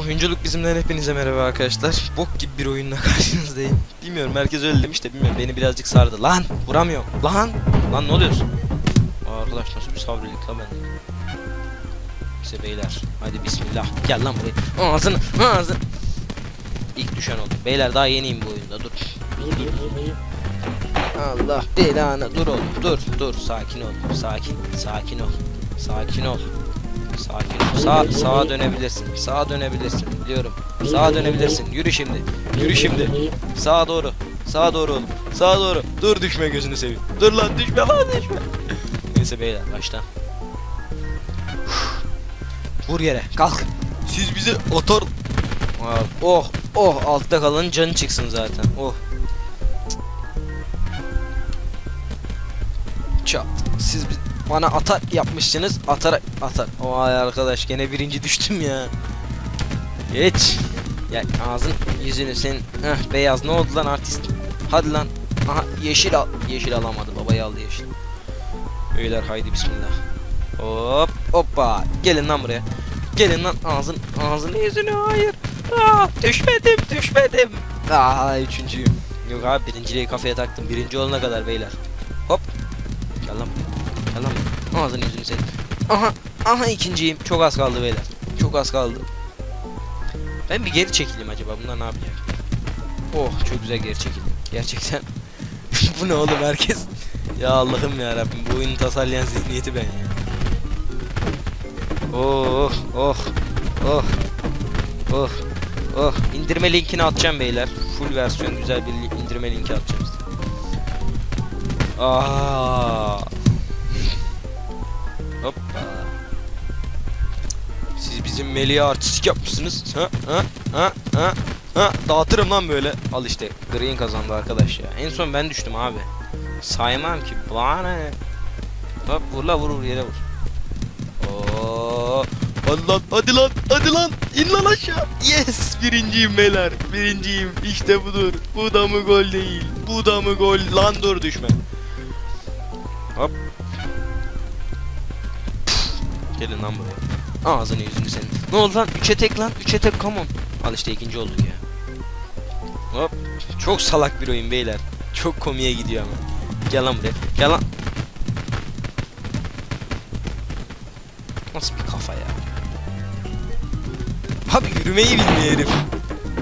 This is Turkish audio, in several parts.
Oyunculuk bizimden hepinize merhaba arkadaşlar. Bok gibi bir oyunla karşınızdayım. Bilmiyorum herkes öyle demiş de bilmiyorum beni birazcık sardı. Lan vuramıyorum. Lan lan ne oluyorsun? Aa, arkadaş nasıl bir sabrilik la bende. Neyse beyler hadi bismillah gel lan buraya. Ağzını ağzını. İlk düşen oldu. Beyler daha yeniyim bu oyunda dur. Allah belanı dur oğlum dur dur sakin ol sakin sakin ol sakin ol sakin sağ sağa dönebilirsin. Sağa dönebilirsin biliyorum. Sağa dönebilirsin. Yürü şimdi. Yürü şimdi. Sağa doğru. Sağa doğru oğlum. Sağa doğru. Dur düşme gözünü seveyim. Dur lan düşme lan düşme. Neyse beyler baştan. Vur yere. Kalk. Siz bize Abi, oh oh. Altta kalanın canı çıksın zaten. Oh. Çat. Siz bi- bana atar yapmışsınız. Atar atar. Vay arkadaş gene birinci düştüm ya. Geç. Ya ağzın yüzünü sen Heh, beyaz ne oldu lan artist? Hadi lan. Aha yeşil al. Yeşil alamadı. Babayı aldı yeşil. Beyler haydi bismillah. Hop hoppa. Gelin lan buraya. Gelin lan ağzın ağzını yüzünü hayır. Aa, düşmedim düşmedim. Aa üçüncüyüm. Yok abi birinciliği kafaya taktım. Birinci olana kadar beyler. Hop. Gel lan buraya. Gel lan buraya. Ağzını yüzünü senin. Aha. Aha ikinciyim. Çok az kaldı beyler. Çok az kaldı. Ben bir geri çekileyim acaba. Bunlar ne yapacak? Oh çok güzel geri çekildim. Gerçekten. bu ne oğlum herkes. Ya Allah'ım ya Rabbim bu oyunu tasarlayan zihniyeti ben ya. Oh oh oh oh oh indirme linkini atacağım beyler. Full versiyon güzel bir indirme linki atacağım size. Aa. Hoppa. Siz bizim Melih'e artistik yapmışsınız. Ha ha ha ha ha dağıtırım lan böyle. Al işte Green kazandı arkadaş ya. En son ben düştüm abi. Saymam ki. Bana? Hop vur la vur vur yere vur. Oo. Hadi lan hadi lan hadi lan in lan aşağı. Yes birinciyim beyler birinciyim işte budur. Bu da mı gol değil bu da mı gol lan dur düşme. Hop. Gelin lan buraya. Ağzını yüzünü senin. Ne oldu lan? Üçe tek lan. Üçe tek come on. Al işte ikinci olduk ya. Hop. Çok salak bir oyun beyler. Çok komiye gidiyor ama. Gel lan buraya. Gel lan. Nasıl bir kafa ya? Abi yürümeyi bilmiyor herif.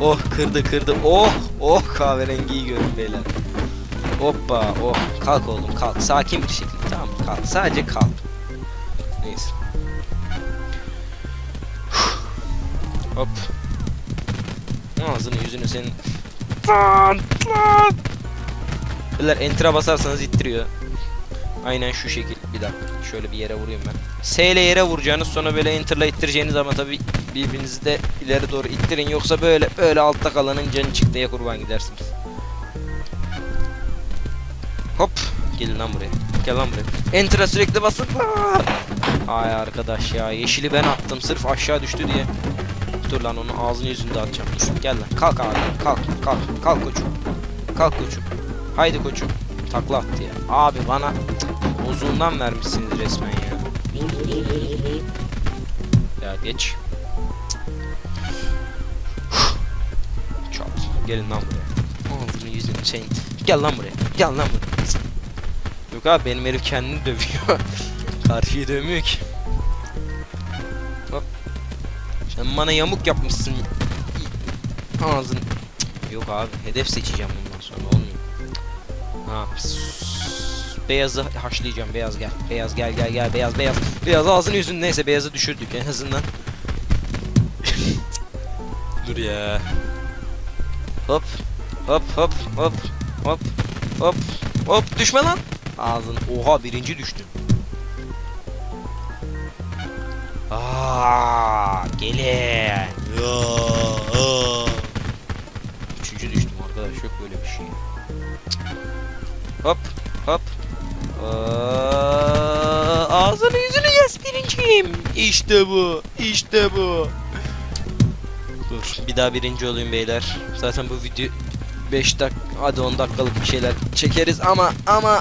Oh kırdı kırdı. Oh oh kahverengiyi görün beyler. Hoppa oh kalk oğlum kalk sakin bir şekilde tamam kalk sadece kalk. Neyse. Hop. Ağzını yüzünü senin. Lan lan. Beyler enter'a basarsanız ittiriyor. Aynen şu şekil. Bir dakika. Şöyle bir yere vurayım ben. S ile yere vuracağınız sonra böyle enter'la ittireceğiniz ama tabi birbirinizi de ileri doğru ittirin. Yoksa böyle böyle altta kalanın canı çıktıya kurban gidersiniz. Hop. Gelin lan buraya. Gel lan buraya. Enter'a sürekli basın. Ay arkadaş ya. Yeşili ben attım. Sırf aşağı düştü diye. Dur lan onu ağzını yüzünü dağıtacağım. Dur. Gel lan. Kalk abi. Kalk. Kalk. Kalk koçum. Kalk koçum. Haydi koçum. Takla attı ya. Abi bana cık, bozduğundan vermişsiniz resmen ya. Ya geç. Çat. Gelin lan buraya. Ağzını yüzünü şeyin. Gel lan buraya. Gel lan buraya. Yok abi benim herif kendini dövüyor. Karşıyı dövmüyor ki. Sen bana yamuk yapmışsın. Ağzın. Yok abi hedef seçeceğim bundan sonra olmuyor. Ha. Beyazı haşlayacağım. Beyaz gel. Beyaz gel gel gel. Beyaz beyaz. Beyaz ağzını yüzünü neyse beyazı düşürdük en azından. Dur ya. Hop. Hop hop hop hop hop hop düşme lan. Ağzın. Oha birinci düştüm. Aa, gelin. Aa. Üçüncü düştüm arkadaş yok böyle bir şey. Hop hop. Aa, ağzını yüzünü yes birinciyim. İşte bu. işte bu. Dur bir daha birinci olayım beyler. Zaten bu video 5 dak hadi 10 dakikalık bir şeyler çekeriz ama ama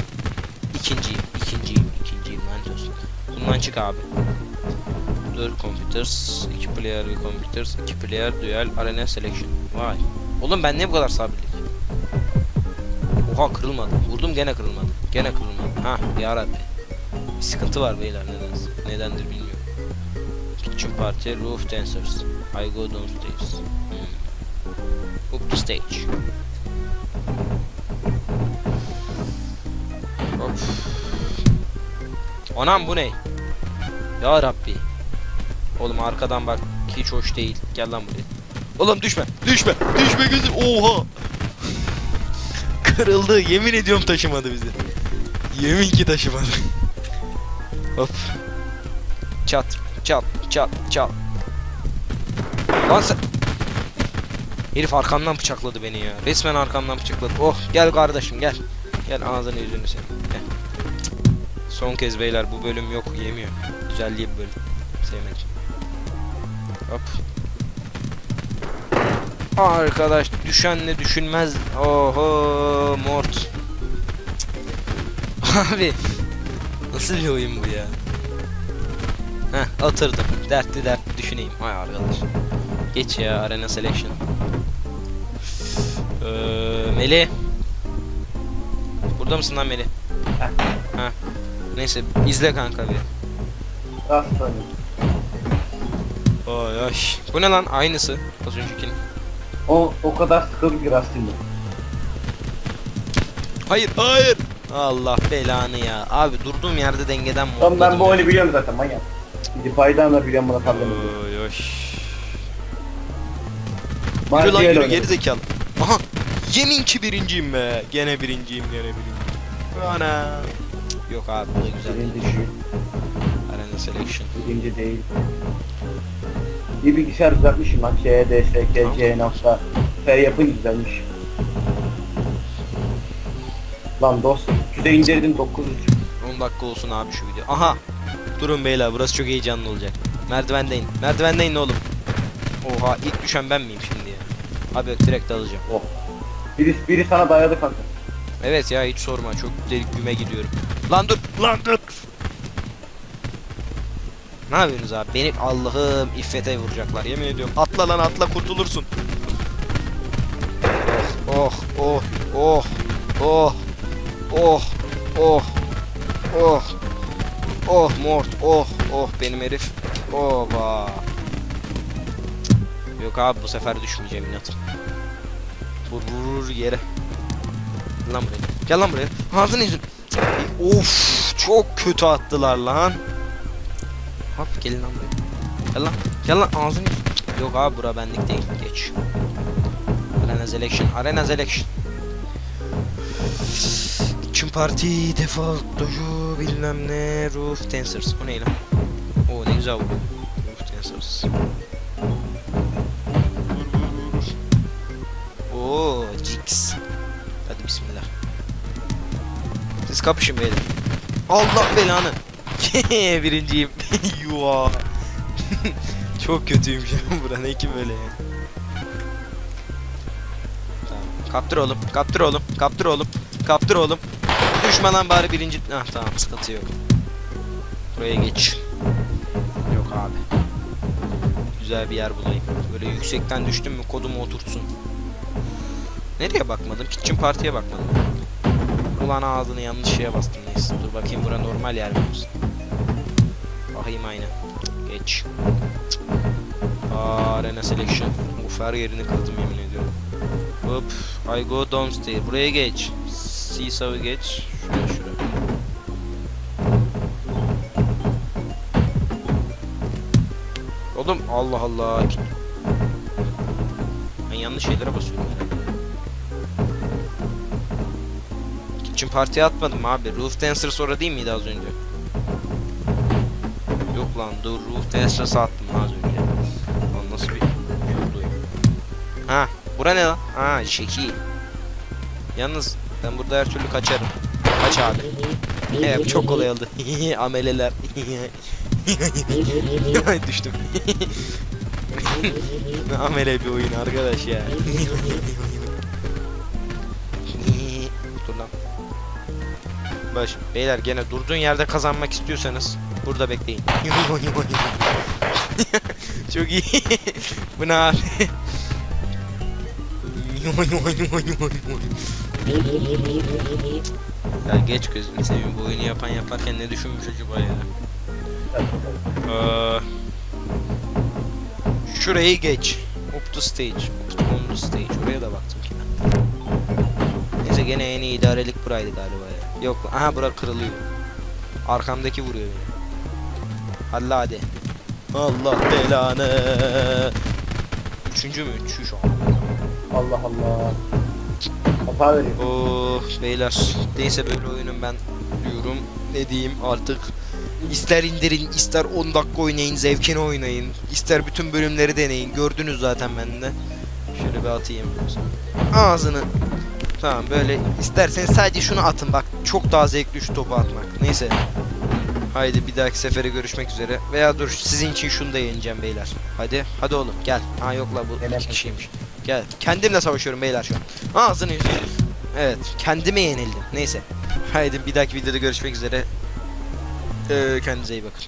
ikinciyim ikinciyim ikinciyim lanet olsun. Bundan çık abi. 4 computers, 2 player ve computers, 2 player dual arena selection. Vay. Oğlum ben niye bu kadar sabirlik? Oha kırılmadı. Vurdum gene kırılmadı. Gene kırılmadı. Ha yarabbi. Bir sıkıntı var beyler nedense. Nedendir bilmiyorum. Kitchen party, roof dancers. I go downstairs. Hmm. Up to stage. Of. Anam bu ne? Ya Rabbi. Oğlum arkadan bak hiç hoş değil. Gel lan buraya. Oğlum düşme. Düşme. Düşme gözüm. Oha. Kırıldı. Yemin ediyorum taşımadı bizi. Yemin ki taşımadı. Hop. Çat. Çat. Çat. Çat. Lan sen... Herif arkamdan bıçakladı beni ya. Resmen arkamdan bıçakladı. Oh gel kardeşim gel. Gel ağzını yüzünü sen. Son kez beyler bu bölüm yok yemiyor. Güzelliği bir bölüm. Sevmedim. Hop. Arkadaş düşenle düşünmez. Oho mort. Abi nasıl bir oyun bu ya? Heh atırdım. Dertli dertli düşüneyim. Hay arkadaş. Geç ya arena selection. Ee, Meli. Burada mısın lan Meli? Ha. Neyse izle kanka bir. Rastlanıyor. Ay ay. Bu ne lan? Aynısı. Az öncekinin. O, o kadar sıkıldı ki rastlanıyor. Hayır hayır. Allah belanı ya. Abi durduğum yerde dengeden mi Oğlum ben bu oyunu biliyorum zaten manyak. Dipaydan da biliyorum buna kaldım. Oy oy. Yürü lan yürü geri zekalı. Aha. Yemin ki birinciyim be. Gene birinciyim gene birinciyim. Ana. Cık, Yok abi bu da güzel değil. Birinci şu, Arena selection. birinci değil. Bir bilgisayar düzeltmişim bak C, D, S, K, C nokta. F yapın düzelmiş. Lan dost, küde indirdim 900. 10 dakika olsun abi şu video. Aha. Durun beyler burası çok heyecanlı olacak. Merdivendeyim. Merdivendeyim oğlum. Oha ilk düşen ben miyim şimdi ya? Abi yok, direkt alacağım. Oh. Biri, biri sana dayadı kanka. Evet ya hiç sorma çok delik güme gidiyorum. Lan dur lan dur. Ne yapıyorsunuz abi? Beni Allah'ım iffete vuracaklar yemin ediyorum. Atla lan atla kurtulursun. Oh oh oh oh oh oh oh oh mort oh oh benim herif. Oba. Yok abi bu sefer düşmeyeceğim inatım. Vur vur vur yere. Gel lan buraya. Gel lan buraya. Ağzını yüzün. Of çok kötü attılar lan. Hop gelin lan buraya. Gel lan. Gel lan ağzını Yok abi bura benlik değil. Geç. Arena selection. Arena selection. Kitchen party, default dojo, bilmem ne, roof dancers. O ne lan? Oo ne güzel bu. Roof dancers. Oo, Jix. Hadi bismillah. Siz kapışın beyler. Allah belanı. Birinciyim. Yuva. Çok kötüyüm an bura ne ki böyle ya. Kaptır oğlum. Kaptır oğlum. Kaptır oğlum. Kaptır oğlum. Düşme bari birinci. Ah tamam sıkıntı yok. Buraya geç. Yok abi. Güzel bir yer bulayım. Böyle yüksekten düştüm mü kodumu oturtsun. Nereye bakmadım? Kitchen Party'ye bakmadım. Ulan ağzını yanlış şeye bastım neyse. Dur bakayım bura normal yer mi olsun? Bakayım aynı. Geç. Aa, Arena Selection. Uf her yerini kırdım yemin ediyorum. Hop. I go downstairs. Buraya geç. Seesaw'ı geç. Şuraya şuraya. Oğlum Allah Allah. Ben yanlış şeylere basıyorum herhalde. Kitchen Party'ye atmadım abi. Roof Dancer sonra değil miydi az önce? Yok lan dur Roof Dancer'ı attım az önce. Lan nasıl bir yoldu ya. Ha bura ne lan? Ha şekil. Yalnız ben burada her türlü kaçarım. Kaç abi. Evet çok kolay oldu. Ameleler. Düştüm. ne amele bir oyun arkadaş ya. Baş, beyler gene durduğun yerde kazanmak istiyorsanız burada bekleyin. Çok iyi. Bu ne abi? ya geç gözünü seveyim bu oyunu yapan yaparken ne düşünmüş acaba ya? Ee, şurayı geç. Up to stage. Up to stage. Oraya da baktım ki ben. Neyse gene en iyi idarelik buraydı galiba ya. Yok aha bura kırılıyor. Arkamdaki vuruyor beni. Hadi hadi. Allah belanı. Üçüncü mü? Üçü şu an. Allah Allah. Hata veriyor. Oh beyler. Neyse böyle oyunun ben diyorum. Ne diyeyim artık. İster indirin, ister 10 dakika oynayın, zevkini oynayın. ister bütün bölümleri deneyin. Gördünüz zaten bende. Şöyle bir atayım. Ağzını. Tamam böyle isterseniz sadece şunu atın bak. Çok daha zevkli şu topu atmak. Neyse. Haydi bir dahaki sefere görüşmek üzere. Veya dur sizin için şunu da yeneceğim beyler. Hadi. Hadi oğlum gel. Ha yok la bu iki kişiymiş. Gel. Kendimle savaşıyorum beyler şu an. Ağzını. Evet. Kendime yenildim. Neyse. Haydi bir dahaki videoda görüşmek üzere. Ee, kendinize iyi bakın.